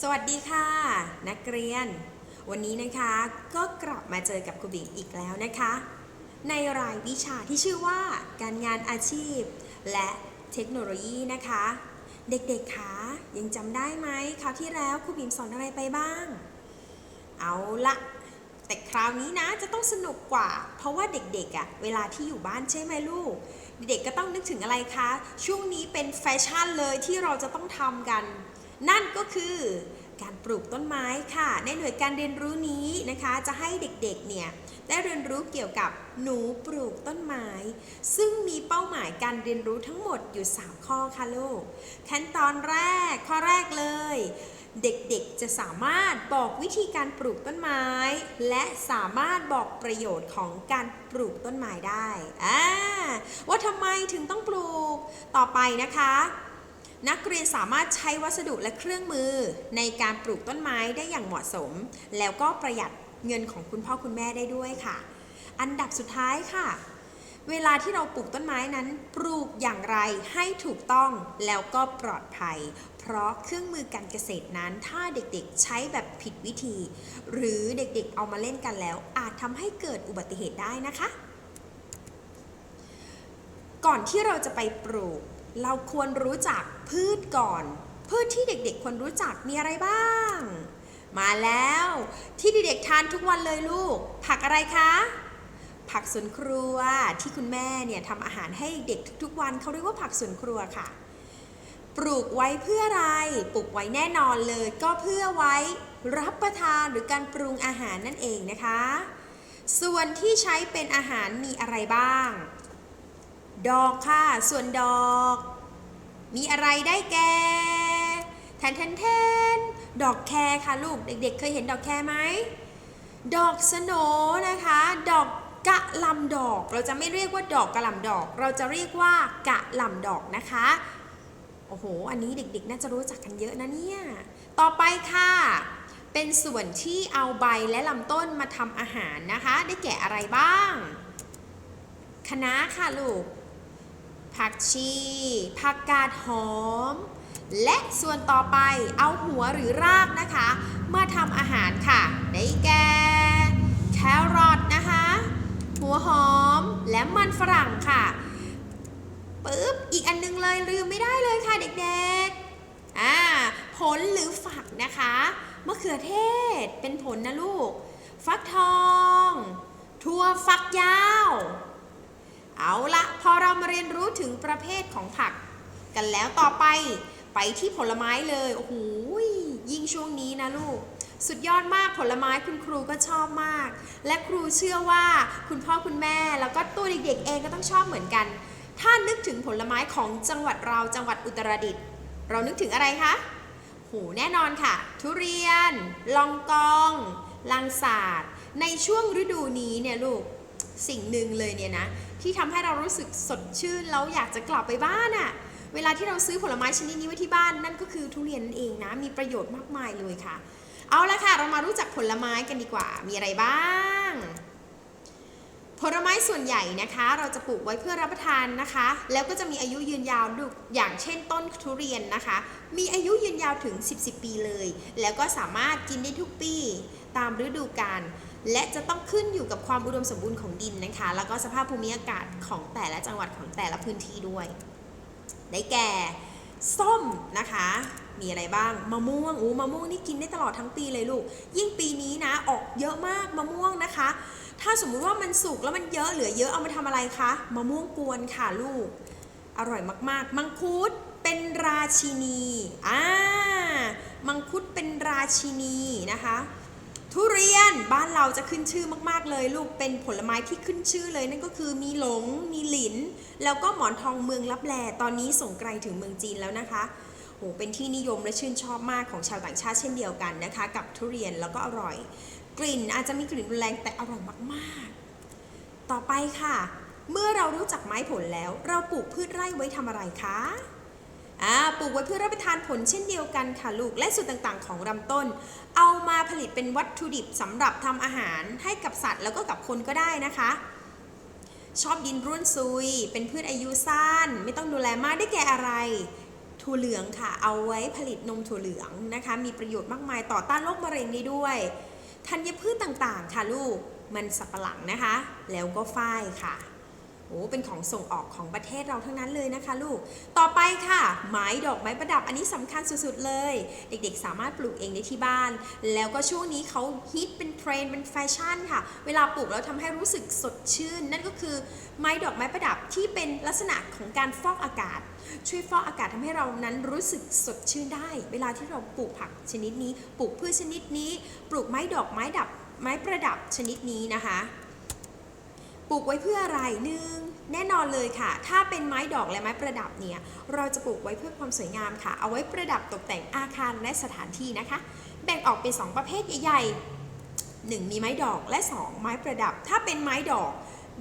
สวัสดีค่ะ นักเรียน วันนี้นะคะก็กลับมาเจอกับครูบิงอีกแล้วนะคะ ในรายวิชาที่ชื่อว่า การงานอาชีพ และเทคโนโลยีนะคะ เด็กๆคะยังจำได้ไหมคราวที่แล้วครูบิมสอนอะไรไปบ้าง เอาละแต่คราวนี้นะจะต้องสนุกกว่า เพราะว่าเด็กๆอะ่ะเวลาที่อยู่บ้านใช่ไหมลูก เด็กๆก็ต้องนึกถึงอะไรคะ ช่วงนี้เป็นแฟชั่นเลยที่เราจะต้องทำกัน นั่นก็คือการปลูกต้นไม้ค่ะ ในหน่วยการเรียนรู้นี้นะคะ จะให้เด็กๆ เนี่ยได้เรียนรู้เกี่ยวกับหนูปลูกต้นไม้ ซึ่งมีเป้าหมายการเรียนรู้ทั้งหมดอยู่ 3 ข้อค่ะลูก ขั้นตอนแรกข้อแรกเลย เด็กๆจะสามารถบอกวิธีการปลูกต้นไม้ และสามารถบอกประโยชน์ของการปลูกต้นไม้ได้อ่าว่าทำไมถึงต้องปลูกต่อไปนะคะ นักเรียนสามารถใช้วัสดุและเครื่องมือในการปลูกต้นไม้ได้อย่างเหมาะสม แล้วก็ประหยัดเงินของคุณพ่อคุณแม่ได้ด้วยค่ะ อันดับสุดท้ายค่ะ เวลาที่เราปลูกต้นไม้นั้น ปลูกอย่างไรให้ถูกต้องแล้วก็ปลอดภัย เพราะเครื่องมือการเกษตรนั้น ถ้าเด็กๆใช้แบบผิดวิธี หรือเด็กๆเอามาเล่นกันแล้ว อาจทำให้เกิดอุบัติเหตุได้นะคะ ก่อนที่เราจะไปปลูก เราควรรู้จักพืชก่อน พืชที่เด็กๆ ควรรู้จักมีอะไรบ้าง มาแล้วที่เด็กๆทานทุกวันเลยลูก ผักอะไรคะ ผักสวนครัวที่คุณแม่เนี่ยทำอาหารให้เด็กทุกๆวันเขาเรียกว่าผักสวนครัวค่ะ ปลูกไว้เพื่ออะไร ปลูกไว้แน่นอนเลย ก็เพื่อไว้รับประทานหรือการปรุงอาหารนั่นเองนะคะ ส่วนที่ใช้เป็นอาหารมีอะไรบ้าง ดอกค่ะ ส่วนดอก มีอะไรได้แก่แทนแทนแทนดอกแครค่ะลูก เด็กๆเคยเห็นดอกแครไหม ดอกสโนนะคะ ดอกกะหลำดอก เราจะไม่เรียกว่าดอกกะหล่ำดอก เราจะเรียกว่ากะหล่ำดอกนะคะ โอ้โห อันนี้เด็กๆ น่าจะรู้จักกันเยอะนะเนี่ย ต่อไปค่ะ เป็นส่วนที่เอาใบและลำต้นมาทำอาหารนะคะ ได้แก่อะไรบ้างคะน้าค่ะลูก ผักชีผักกาดหอม และส่วนต่อไปเอาหัวหรือรากนะคะ มาทำอาหารค่ะ ได้แก่แครอทนะคะ หัวหอมและมันฝรั่งค่ะปึ๊บอีกอันนึงเลยลืมไม่ได้เลยค่ะเด็กๆอ่าผลหรือฝักนะคะมะเขือเทศเป็นผลนะลูก ฟักทอง ถั่วฝักยาว เอาละพอเรามาเรียนรู้ถึงประเภทของผัก กันแล้วต่อไปไปที่ผลไม้เลยโอ้โหยิ่งช่วงนี้นะลูก สุดยอดมากผลไม้คุณครูก็ชอบมาก และครูเชื่อว่าคุณพ่อคุณแม่แล้วก็ตัวเด็กๆเองก็ต้องชอบเหมือนกัน ถ้านึกถึงผลไม้ของจังหวัดเราจังหวัดอุตรดิตถ์เรานึกถึงอะไรคะโหแน่นอนค่ะ ทุเรียน ลองกอง ลังสาดในช่วงฤดูนี้เนี่ยลูก สิ่งหนึ่งเลยเนี่ยนะที่ทำให้เรารู้สึกสดชื่นแล้วอยากจะกลับไปบ้านอะ่ะเวลาที่เราซื้อผลไม้ชนิดนี้ไว้ที่บ้านนั่นก็คือทุเรียนนั่นเองนะมีประโยชน์มากมายเลยค่ะ เอาละค่ะ เรามารู้จักผลไม้กันดีกว่า มีอะไรบ้าง ผลไม้ส่วนใหญ่นะคะ เราจะปลูกไว้เพื่อรับประทานนะคะ แล้วก็จะมีอายุยืนยาวดูอย่างเช่นต้นทุเรียนนะคะ มีอายุยืนยาวถึง 10 10 ปีเลย แล้วก็สามารถกินได้ทุกปีตามฤดูกาล และจะต้องขึ้นอยู่กับความอุดมสมบูรณ์ของดินนะคะ แล้วก็สภาพภูมิอากาศของแต่ละจังหวัดของแต่ละพื้นที่ด้วย ได้แก่ ส้มนะคะ มีอะไรบ้าง มะม่วง อู้มะม่วงนี่กินได้ตลอดทั้งปีเลยลูก ยิ่งปีนี้นะ ออกเยอะมากมะม่วงนะคะ ถ้าสมมุติว่ามันสุกแล้วมันเยอะเหลือเยอะเอามาทำอะไรคะ มะม่วงกวนค่ะลูก อร่อยมากๆ มังคุดเป็นราชินี อ่า มังคุดเป็นราชินีนะคะ ทุเรียนบ้านเราจะขึ้นชื่อมากๆเลยลูกเป็นผลไม้ที่ขึ้นชื่อเลยนั่นก็คือมีหลงมีหลิน แล้วก็หมอนทองเมืองลับแลตอนนี้ส่งไกลถึงเมืองจีนแล้วนะคะโหเป็นที่นิยมและชื่นชอบมากของชาวต่างชาติเช่นเดียวกันนะคะ กับทุเรียนแล้วก็อร่อย กลิ่นอาจจะมีกลิ่นแรงแต่อร่อยมากๆ ต่อไปค่ะ เมื่อเรารู้จักไม้ผลแล้ว เราปลูกพืชไร่ไว้ทำอะไรคะ ปลูกไว้เพื่อรับประทานผลเช่นเดียวกันค่ะลูกและส่วนต่างๆ ของลำต้น เอามาผลิตเป็นวัตถุดิบสำหรับทำอาหารให้กับสัตว์แล้วก็กับคนก็ได้นะคะ ชอบดินร่วนซุย เป็นพืชอายุสั้น ไม่ต้องดูแลมากได้แก่อะไรถั่วเหลืองค่ะ เอาไว้ผลิตนมถั่วเหลืองนะคะ มีประโยชน์มากมายต่อต้านโรคมะเร็งนี้ด้วยธัญพืชต่างๆ ค่ะลูก มันสับปะหลังนะคะ แล้วก็ฝ้ายค่ะ อ้เป็นของส่งออกของประเทศเราทั้งนั้นเลยนะคะลูก ต่อไปค่ะ ไม้ดอกไม้ประดับอันนี้สำคัญสุดๆเลย เด็กๆ สามารถปลูกเองได้ที่บ้าน แล้วก็ช่วงนี้เขาฮิตเป็นเทรนด์เป็นแฟชั่นค่ะ เวลาปลูกแล้วทำให้รู้สึกสดชื่น นั่นก็คือไม้ดอกไม้ประดับที่เป็นลักษณะของการฟอกอากาศ ช่วยฟอกอากาศทำให้เรานั้นรู้สึกสดชื่นได้ เวลาที่เราปลูกผักชนิดนี้ ปลูกพืชชนิดนี้ ปลูกไม้ดอกไม้ดับไม้ประดับชนิดนี้นะคะ ปลูกไว้เพื่ออะไรหนึ่งแน่นอนเลยค่ะ ถ้าเป็นไม้ดอกและไม้ประดับเนี่ย เราจะปลูกไว้เพื่อความสวยงามค่ะ เอาไว้ประดับตกแต่งอาคารและสถานที่นะคะ แบ่งออกเป็น 2 ประเภทใหญ่ๆ 1 มีไม้ดอกและ 2 ไม้ประดับ ถ้าเป็นไม้ดอก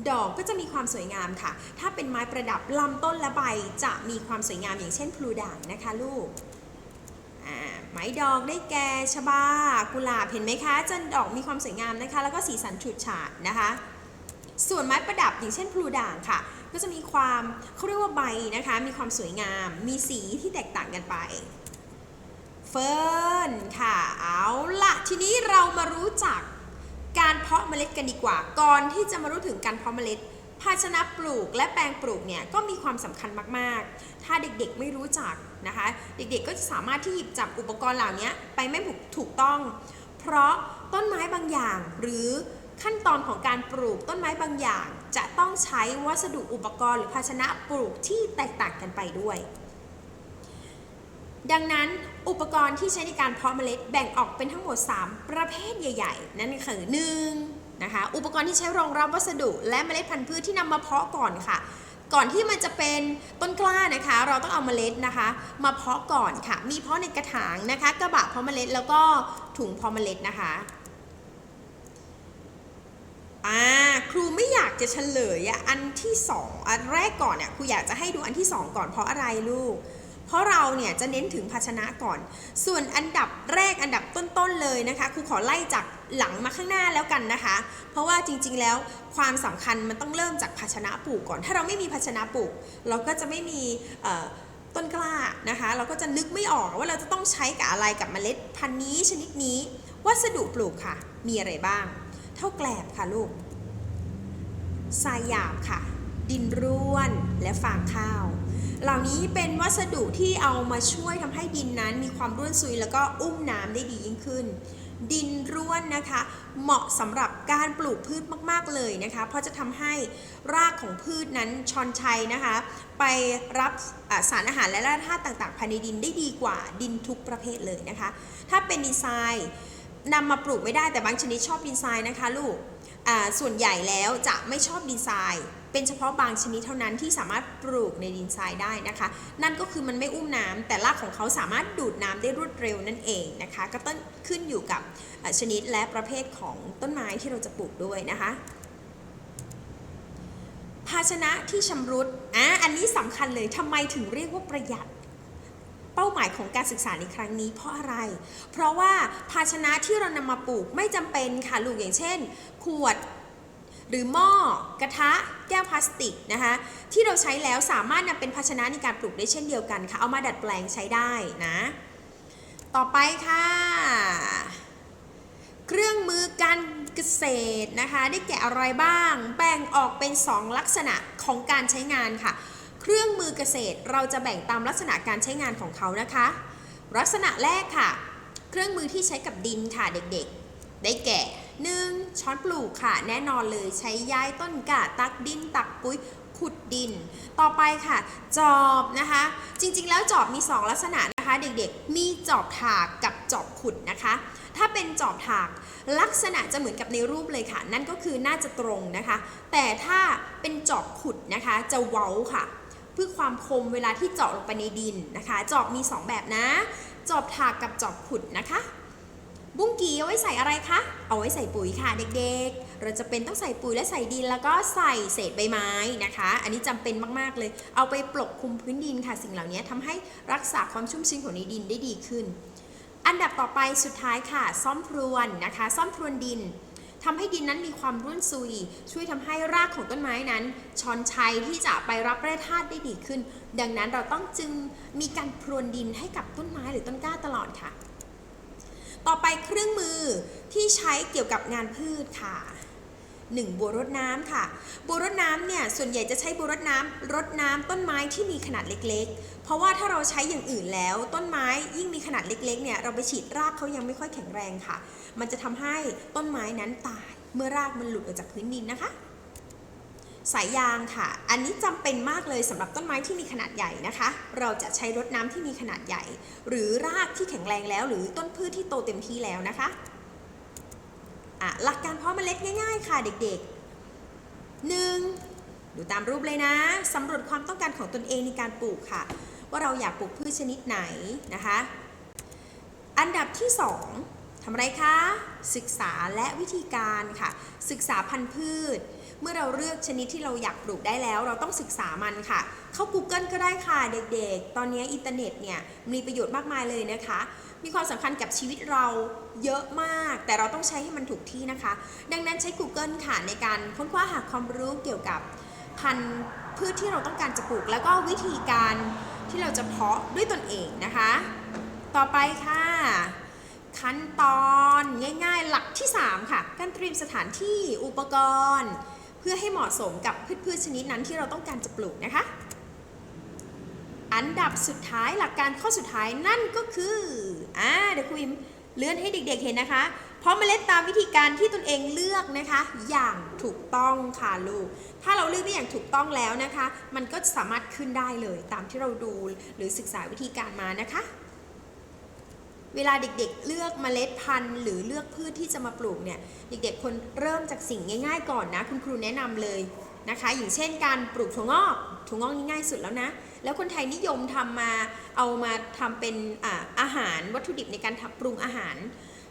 ดอกก็จะมีความสวยงามค่ะ ถ้าเป็นไม้ประดับลำต้นและใบจะมีความสวยงามอย่างเช่นพลูด่างนะคะลูกไม้ดอกได้แก่ชบา กุหลาบ เห็นไหมคะจะดอกมีความสวยงามนะคะ แล้วก็สีสันฉูดฉาดนะคะ ส่วนไม้ประดับอย่างเช่นพลูด่างค่ะ ก็จะมีความเขาเรียกว่าใบนะคะ มีความสวยงาม มีสีที่แตกต่างกันไปเฟิร์นค่ะเอาละทีนี้เรามารู้จักการเพาะเมล็ดกันดีกว่า ก่อนที่จะมารู้ถึงการเพาะเมล็ด ภาชนะปลูกและแปลงปลูกเนี่ยก็มีความสำคัญมากๆ ถ้าเด็กๆไม่รู้จักนะคะ เด็กๆก็จะสามารถที่หยิบจับอุปกรณ์เหล่านี้ไปไม่ถูกต้อง เพราะต้นไม้บางอย่างหรือ ขั้นตอนของการปลูกต้นไม้บางอย่าง จะต้องใช้วัสดุอุปกรณ์หรือภาชนะปลูกที่แตกต่างกันไปด้วย ดังนั้นอุปกรณ์ที่ใช้ในการเพาะเมล็ดแบ่งออกเป็นทั้งหมด 3 ประเภทใหญ่ ๆ นั่นคือหนึ่งนะคะอุปกรณ์ที่ใช้รองรับวัสดุ และเมล็ดพันธุ์พืชที่นำมาเพาะก่อนค่ะ ก่อนที่มันจะเป็นต้นกล้านะคะ เราต้องเอาเมล็ดนะคะ มาเพาะก่อนค่ะ มีเพาะในกระถางนะคะ กระบะเพาะเมล็ดแล้วก็ถุงเพาะเมล็ดนะคะ อ่าครูไม่อยากจะเฉลยอะอันที่สองอันแรกก่อนเนี่ยครูอยากจะให้ดูอันที่สองก่อนเพราะอะไรลูก เพราะเราเนี่ยจะเน้นถึงภาชนะก่อน ส่วนอันดับแรกอันดับต้นๆเลยนะคะครูขอไล่จากหลังมาข้างหน้าแล้วกันนะคะ เพราะว่าจริงๆแล้วความสำคัญมันต้องเริ่มจากภาชนะปลูกก่อน ถ้าเราไม่มีภาชนะปลูก เราก็จะไม่มีต้นกล้านะคะ เราก็จะนึกไม่ออกว่าเราจะต้องใช้กับอะไรกับเมล็ดพันธุ์นี้ชนิดนี้ วัสดุปลูกค่ะ มีอะไรบ้าง เท่าแกลบค่ะลูกทรายหยาบค่ะ ดินร่วนและฟางข้าว เหล่านี้เป็นวัสดุที่เอามาช่วยทำให้ดินนั้นมีความร่วนซุยแล้วก็อุ้มน้ำได้ดียิ่งขึ้น ดินร่วนนะคะ เหมาะสำหรับการปลูกพืชมาก ๆเลยนะคะ เพราะจะทำให้รากของพืชนั้นชอนชัยนะคะ ไปรับสารอาหารและแร่ธาตุต่างๆภายในดินได้ดีกว่าดินทุกประเภทเลยนะคะ ถ้าเป็นดินทราย นำมาปลูกไม่ได้แต่บางชนิดชอบดินทรายนะคะลูกส่วนใหญ่แล้วจะไม่ชอบดินทราย เป็นเฉพาะบางชนิดเท่านั้นที่สามารถปลูกในดินทรายได้นะคะ นั่นก็คือมันไม่อุ้มน้ำแต่รากของเขาสามารถดูดน้ำได้รวดเร็วนั่นเองนะคะ ก็ต้องขึ้นอยู่กับชนิดและประเภทของต้นไม้ที่เราจะปลูกด้วยนะคะ ภาชนะที่ชำรุดอะอันนี้สำคัญเลยทำไมถึงเรียกว่าประหยัด เป้าหมายของการศึกษาในครั้งนี้เพราะอะไร เพราะว่าภาชนะที่เรานำมาปลูกไม่จำเป็นค่ะลูกอย่างเช่น ขวดหรือหม้อกระทะ แก้วพลาสติกนะคะที่เราใช้แล้วสามารถนำเป็นภาชนะในการปลูกได้เช่นเดียวกันค่ะ เอามาดัดแปลงใช้ได้นะ ต่อไปค่ะ เครื่องมือการเกษตรนะคะ ได้แก่อะไรบ้าง แบ่งออกเป็น 2 ลักษณะของการใช้งานค่ะ เครื่องมือเกษตรเราจะแบ่งตามลักษณะการใช้งานของเขานะคะ ลักษณะแรกค่ะ เครื่องมือที่ใช้กับดินค่ะเด็กๆ ได้แก่ 1. ช้อนปลูกค่ะ แน่นอนเลยใช้ย้ายต้นกะตักดิน ตักปุ๋ยขุดดิน ต่อไปค่ะ จอบนะคะ จริงๆ แล้วจอบมี 2 ลักษณะนะคะเด็กๆ มีจอบถากกับจอบขุดนะคะ ถ้าเป็นจอบถากลักษณะจะเหมือนกับในรูปเลยค่ะ นั่นก็คือน่าจะตรงนะคะ แต่ถ้าเป็นจอบขุดนะคะจะเว้าค่ะ เพื่อความคมเวลาที่เจาะลงไปในดินนะคะ จอบมี 2 แบบนะ จอบถากกับจอบขุดนะคะ บุ้งกีเอาไว้ใส่อะไรคะ เอาไว้ใส่ปุ๋ยค่ะเด็กๆ เราจะเป็นต้องใส่ปุ๋ยและใส่ดิน แล้วก็ใส่เศษใบไม้นะคะ อันนี้จำเป็นมากๆเลย เอาไปปกคลุมพื้นดินค่ะ สิ่งเหล่านี้ทำให้รักษาความชุ่มชื้นของในดินได้ดีขึ้น อันดับต่อไปสุดท้ายค่ะ ซ่อมพรวนนะคะ ซ่อมพรวนดิน ทำให้ดินนั้นมีความร่วนซุย ช่วยทำให้รากของต้นไม้นั้นช้อนชัยที่จะไปรับแร่ธาตุได้ดีขึ้น ดังนั้นเราต้องจึงมีการพรวนดินให้กับต้นไม้หรือต้นกล้าตลอดค่ะ ต่อไปเครื่องมือที่ใช้เกี่ยวกับงานพืชค่ะ 1. บัวรดน้ำค่ะบัวรดน้ำเนี่ยส่วนใหญ่จะใช้บัวรดน้ำรดน้ำต้นไม้ที่มีขนาดเล็กๆ เพราะว่าถ้าเราใช้อย่างอื่นแล้ว ต้นไม้ยิ่งมีขนาดเล็กๆเนี่ยเราไปฉีดรากเขายังไม่ค่อยแข็งแรงค่ะ มันจะทำให้ต้นไม้นั้นตายเมื่อรากมันหลุดออกจากพื้นดินนะคะ สายยางค่ะ อันนี้จำเป็นมากเลยสำหรับต้นไม้ที่มีขนาดใหญ่นะคะ เราจะใช้รดน้ำที่มีขนาดใหญ่ หรือรากที่แข็งแรงแล้ว หรือต้นพืชที่โตเต็มที่แล้วนะคะ อะหลักการเพาะเมล็ดง่าย ๆ ค่ะเด็กๆ 1. ดูตามรูปเลยนะสำรวจความต้องการของตนเองในการปลูกค่ะ ว่าเราอยากปลูกพืชชนิดไหนนะคะ อันดับที่ 2ทำอะไรคะ ศึกษาและวิธีการค่ะ ศึกษาพันธุ์พืช เมื่อเราเลือกชนิดที่เราอยากปลูกได้แล้ว เราต้องศึกษามันค่ะ เข้า Google ก็ได้ค่ะเด็กๆ ตอนนี้อินเทอร์เน็ตเนี่ยมีประโยชน์มากมายเลยนะคะ มีความสำคัญกับชีวิตเราเยอะมาก แต่เราต้องใช้ให้มันถูกที่นะคะ ดังนั้นใช้ Google ค่ะในการค้นคว้าหาความรู้เกี่ยวกับพันธุ์พืชที่เราต้องการจะปลูก แล้วก็วิธีการที่เราจะเพาะด้วยตนเองนะคะ ต่อไปค่ะ ขั้นตอนง่ายๆ หลักที่ 3 ค่ะ การเตรียมสถานที่อุปกรณ์ เพื่อให้เหมาะสมกับพืชๆชนิดนั้นที่เราต้องการจะปลูกนะคะ อันดับสุดท้ายหลักการข้อสุดท้ายนั่นก็คืออ่าเดี๋ยวครูอิมเลื่อนให้เด็กๆเห็นนะคะ เพราะเมล็ดตามวิธีการที่ตนเองเลือกนะคะ อย่างถูกต้องค่ะลูก ถ้าเราเลือกได้อย่างถูกต้องแล้วนะคะ มันก็สามารถขึ้นได้เลยตามที่เราดูหรือศึกษาวิธีการมานะคะ เวลาเด็กๆ เลือกเมล็ดพันธุ์ หรือเลือกพืชที่จะมาปลูกเนี่ย เด็กๆควรเริ่มจากสิ่งง่าย ๆ ก่อนนะ คุณครูแนะนำเลยนะคะ อย่างเช่นการปลูกถั่วงอก ถั่วงอกนี่ง่ายสุดแล้วนะ แล้วคนไทยนิยมทำมาเอามาทำเป็นอาอาหารวัตถุดิบในการทำปรุงอาหาร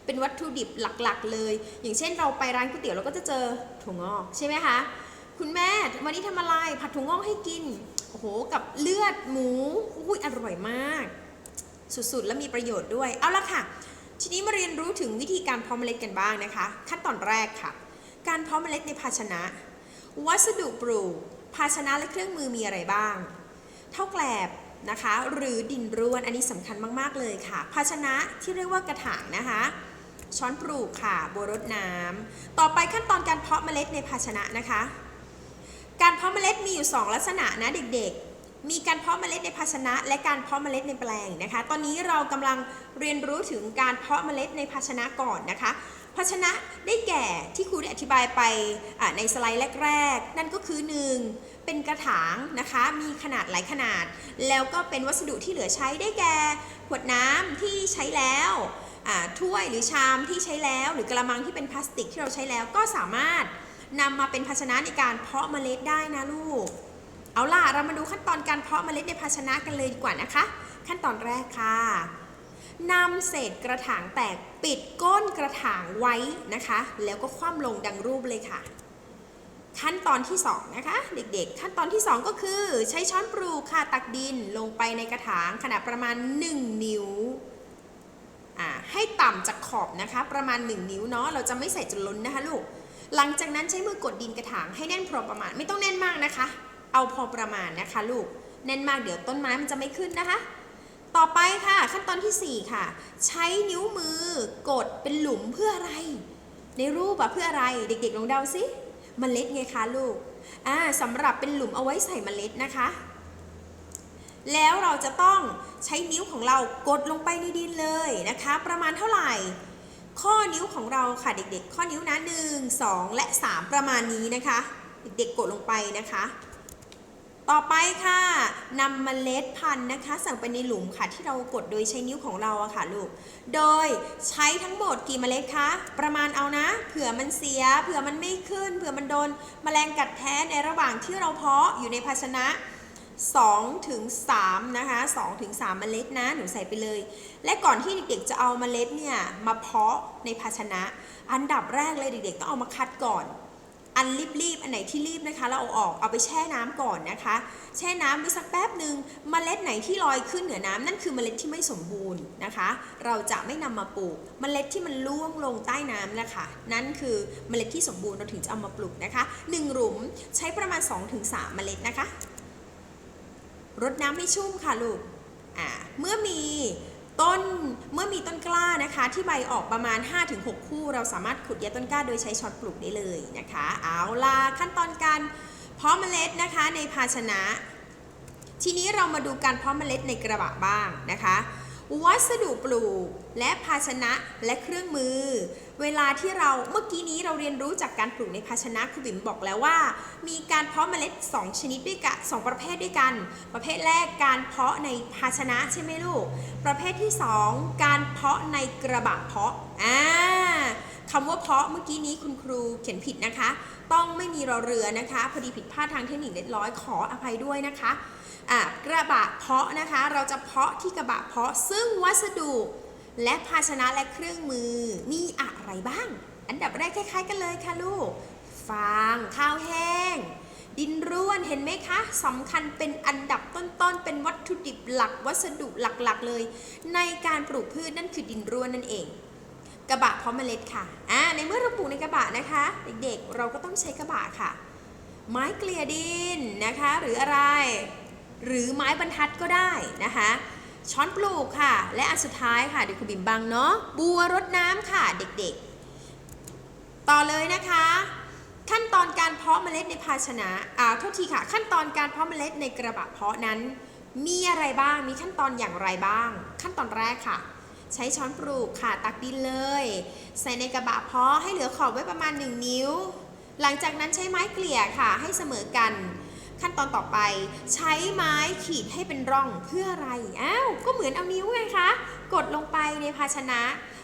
เป็นวัตถุดิบหลักๆ เลย อย่างเช่นเราไปร้านก๋วยเตี๋ยวเราก็จะเจอถั่วงอกใช่ไหมคะคุณแม่วันนี้ทำอะไรผัดถั่วงอกให้กินโอ้โหกับเลือดหมูอุ้ยอร่อยมาก สุดๆ และมีประโยชน์ด้วยเอาละค่ะ ทีนี้มาเรียนรู้ถึงวิธีการเพาะเมล็ดกันบ้างนะคะ ขั้นตอนแรกค่ะ การเพาะเมล็ดในภาชนะ วัสดุปลูก ภาชนะและเครื่องมือมีอะไรบ้าง เท่าแกลบนะคะ หรือดินร่วนอันนี้สำคัญมาก ๆ เลยค่ะ ภาชนะที่เรียกว่ากระถางนะคะ ช้อนปลูกค่ะบัวรดน้ำต่อไปขั้นตอนการเพาะเมล็ดในภาชนะนะคะ การเพาะเมล็ดมีอยู่ 2 ลักษณะนะเด็กๆ มีการเพาะเมล็ดในภาชนะ และการเพาะเมล็ดในแปลงนะคะ ตอนนี้เรากำลังเรียนรู้ถึงการเพาะเมล็ดในภาชนะก่อนนะคะภาชนะได้แก่ที่ครูได้อธิบายไปในสไลด์แรก ๆ นั่นก็คือ 1. เป็นกระถางนะคะ มีขนาดหลายขนาด แล้วก็เป็นวัสดุที่เหลือใช้ได้แก่ขวดน้ำที่ใช้แล้วถ้วยหรือชามที่ใช้แล้ว หรือกระมังที่เป็นพลาสติกที่เราใช้แล้วก็สามารถนำมาเป็นภาชนะในการเพาะเมล็ดได้นะลูก เอาล่ะ เรามาดูขั้นตอนการเพาะเมล็ดในภาชนะกันเลยดีกว่านะคะ ขั้นตอนแรกค่ะนำเศษกระถางแตกปิดก้นกระถางไว้นะคะ แล้วก็คว่ำลงดังรูปเลยค่ะ ขั้นตอนที่สองนะคะเด็กๆ ขั้นตอนที่สองก็คือ ใช้ช้อนปลูกค่ะตักดินลงไปในกระถางขนาดประมาณ 1 นิ้วอ่าให้ต่ำจากขอบนะคะ ประมาณ 1 นิ้วเนาะเราจะไม่ใส่จนล้นนะคะลูกหลังจากนั้นใช้มือกดดินกระถางให้แน่นพอประมาณไม่ต้องแน่นมากนะคะ เอาพอประมาณนะคะลูกแน่นมากเดี๋ยวต้นไม้มันจะไม่ขึ้นนะคะ ต่อไปค่ะขั้นตอนที่ 4 ค่ะ ใช้นิ้วมือกดเป็นหลุมเพื่ออะไร ในรูปอะเพื่ออะไรเด็กๆลองเดาสิ เมล็ดไงคะลูกอ่าสำหรับเป็นหลุมเอาไว้ใส่เมล็ดนะคะ แล้วเราจะต้องใช้นิ้วของเรากดลงไปในดินเลยนะคะ ประมาณเท่าไหร่ ข้อนิ้วของเราค่ะเด็กๆ ข้อนิ้วนะ1 2 และ 3 ประมาณนี้นะคะ เด็กๆกดลงไปนะคะ ต่อไปค่ะนำเมล็ดพันธุ์นะคะใส่ไปในหลุมค่ะ ที่เรากดโดยใช้นิ้วของเราอะค่ะลูก โดยใช้ทั้งหมดกี่เมล็ดคะ ประมาณเอานะ เผื่อมันเสีย เผื่อมันไม่ขึ้น เผื่อมันโดนแมลงกัดแท้ในระหว่างที่เราเพาะอยู่ในภาชนะ2ถึง3นะคะ2ถึง3เมล็ดนะ หนูใส่ไปเลย และก่อนที่เด็กๆจะเอาเมล็ดเนี่ยมาเพาะในภาชนะ อันดับแรกเลยเด็กๆต้องเอามาคัดก่อน อันรีบๆ อันไหนที่รีบนะคะ เราเอาออกเอาไปแช่น้ำก่อนนะคะ แช่น้ำไว้สักแป๊บหนึ่งเมล็ดไหนที่ลอยขึ้นเหนือน้ำนั่นคือเมล็ดที่ไม่สมบูรณ์นะคะ เราจะไม่นำมาปลูกเมล็ดที่มันล่วงลงใต้น้ำนะคะ นั่นคือเมล็ดที่สมบูรณ์เราถึงจะเอามาปลูกนะคะหนึ่งหลุมใช้ประมาณ 2-3 เมล็ดนะคะรดน้ำให้ชุ่มค่ะลูกอ่าเมื่อมี ต้นเมื่อมีต้นกล้านะคะ ที่ใบออกประมาณ 5-6 คู่ เราสามารถขุดแยกต้นกล้าโดยใช้ช็อตปลูกได้เลยนะคะ เอาล่ะขั้นตอนการเพาะเมล็ดนะคะในภาชนะ ทีนี้เรามาดูการเพาะเมล็ดในกระบะบ้างนะคะ วัสดุปลูก และภาชนะและเครื่องมือ เวลาที่เราเมื่อกี้นี้เราเรียนรู้จากการปลูกในภาชนะครูบิ๋มบอกแล้วว่า มีการเพาะเมล็ด 2 ชนิดด้วยกันสองประเภทด้วยกัน ประเภทแรกการเพาะในภาชนะใช่ไหมลูก ประเภทที่ 2 การเพาะในกระบะเพาะอ่าคำว่าเพาะเมื่อกี้นี้คุณครูเขียนผิดนะคะ ต้องไม่มีรอเรือนะคะ พอดีผิดพลาดทางเทคนิคเล็กน้อยขออภัยด้วยนะคะ อะกระบะเพาะนะคะ เราจะเพาะที่กระบะเพาะซึ่งวัสดุ และภาชนะและเครื่องมือมีอะไรบ้าง อันดับแรกคล้ายๆกันเลยค่ะลูก ฟางข้าวแห้ง ดินร่วนเห็นไหมคะสำคัญเป็นอันดับต้นๆ เป็นวัตถุดิบหลักวัสดุหลักๆเลย ในการปลูกพืชนั่นคือดินร่วนนั่นเองกระบะเพาะเมล็ดค่ะ อ่า ในเมื่อเราปลูกในกระบะนะคะ เด็กๆ เราก็ต้องใช้กระบะค่ะ ไม้เกลี่ยดินนะคะ หรืออะไร หรือไม้บรรทัดก็ได้นะคะ ช้อนปลูกค่ะ และอันสุดท้ายค่ะเดี๋ยวคุณบิ่มบังเนาะบัวรดน้ำค่ะเด็กๆ ต่อเลยนะคะ ขั้นตอนการเพาะเมล็ดในภาชนะอ่าโทษทีค่ะ ขั้นตอนการเพาะเมล็ดในกระบะเพาะนั้น มีอะไรบ้างมีขั้นตอนอย่างไรบ้าง ขั้นตอนแรกค่ะใช้ช้อนปลูกค่ะตักดินเลย ใส่ในกระบะเพาะให้เหลือขอบไว้ประมาณ 1 นิ้ว หลังจากนั้นใช้ไม้เกลี่ยค่ะให้เสมอกัน ขั้นตอนต่อไป ใช้ไม้ขีดให้เป็นร่องเพื่ออะไร อ้าว ก็เหมือนเอานิ้วไงคะ กดลงไปในภาชนะ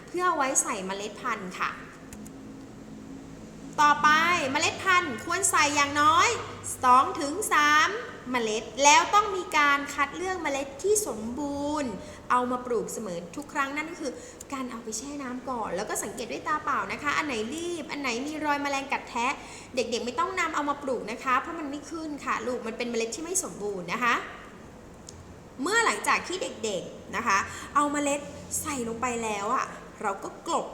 เพื่อไว้ใส่เมล็ดพันธุ์ค่ะ ต่อไปเมล็ดพันธุ์ควรใส่อย่างน้อย2-3ถึง3เมล็ด แล้วต้องมีการคัดเลือกเมล็ดที่สมบูรณ์ เอามาปลูกเสมอทุกครั้งนั่นก็คือการเอาไปแช่น้ำก่อน แล้วก็สังเกตด้วยตาเปล่านะคะ อันไหนรีบ อันไหนมีรอยแมลงกัดแทะ เด็กๆ ไม่ต้องนำเอามาปลูกนะคะ เพราะมันไม่ขึ้นค่ะลูกมันเป็นเมล็ดที่ไม่สมบูรณ์นะคะ เมื่อหลังจากที่เด็กๆนะคะ เอาเมล็ดใส่ลงไปแล้วอะ่ะเราก็กลบ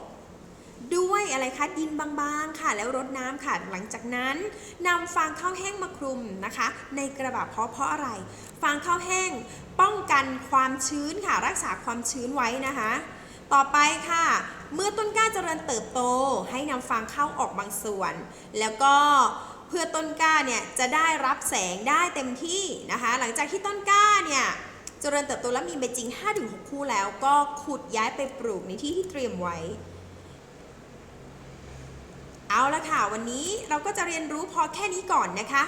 ด้วยอะไรคะดินบางๆค่ะ แล้วรดน้ำค่ะ หลังจากนั้นนำฟางข้าวแห้งมาคลุมนะคะ ในกระบะเพาะเพราะอะไร ฟางข้าวแห้ง ป้องกันความชื้นค่ะ รักษาความชื้นไว้นะคะ ต่อไปค่ะ เมื่อต้นกล้าเจริญเติบโต ให้นำฟางข้าวออกบางส่วน แล้วก็เพื่อต้นกล้าเนี่ยจะได้รับแสงได้เต็มที่นะคะ หลังจากที่ต้นกล้าเนี่ยเจริญเติบโตแล้วมีใบจริง 5-6 คู่แล้วก็ขุดย้ายไปปลูกในที่ที่เตรียมไว้ เอาละค่ะ วันนี้เราก็จะเรียนรู้พอแค่นี้ก่อนนะคะ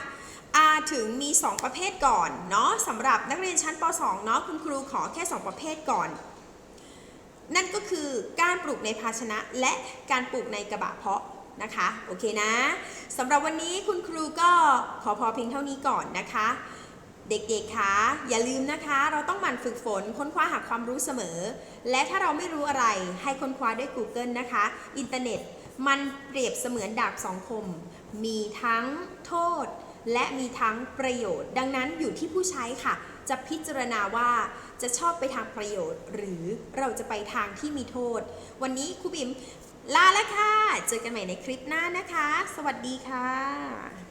อาถึงมี 2 ประเภทก่อนเนาะสำหรับนักเรียนชั้นป .2 เนาะคุณครูขอแค่ 2 ประเภทก่อน นั่นก็คือการปลูกในภาชนะและการปลูกในกระบะเพาะนะคะ โอเคนะสำหรับวันนี้คุณครูก็ขอพอเพียงเท่านี้ก่อนนะคะ เด็กๆคะอย่าลืมนะคะ เราต้องหมั่นฝึกฝนค้นคว้าหาความรู้เสมอ และถ้าเราไม่รู้อะไรให้ค้นคว้าด้วย Google นะคะ อินเทอร์เน็ต มันเปรียบเสมือนดาบสองคม มีทั้งโทษ และมีทั้งประโยชน์ ดังนั้นอยู่ที่ผู้ใช้ค่ะ จะพิจารณาว่าจะชอบไปทางประโยชน์ หรือเราจะไปทางที่มีโทษ วันนี้ครูบิมลาแล้วค่ะ เจอกันใหม่ในคลิปหน้านะคะ สวัสดีค่ะ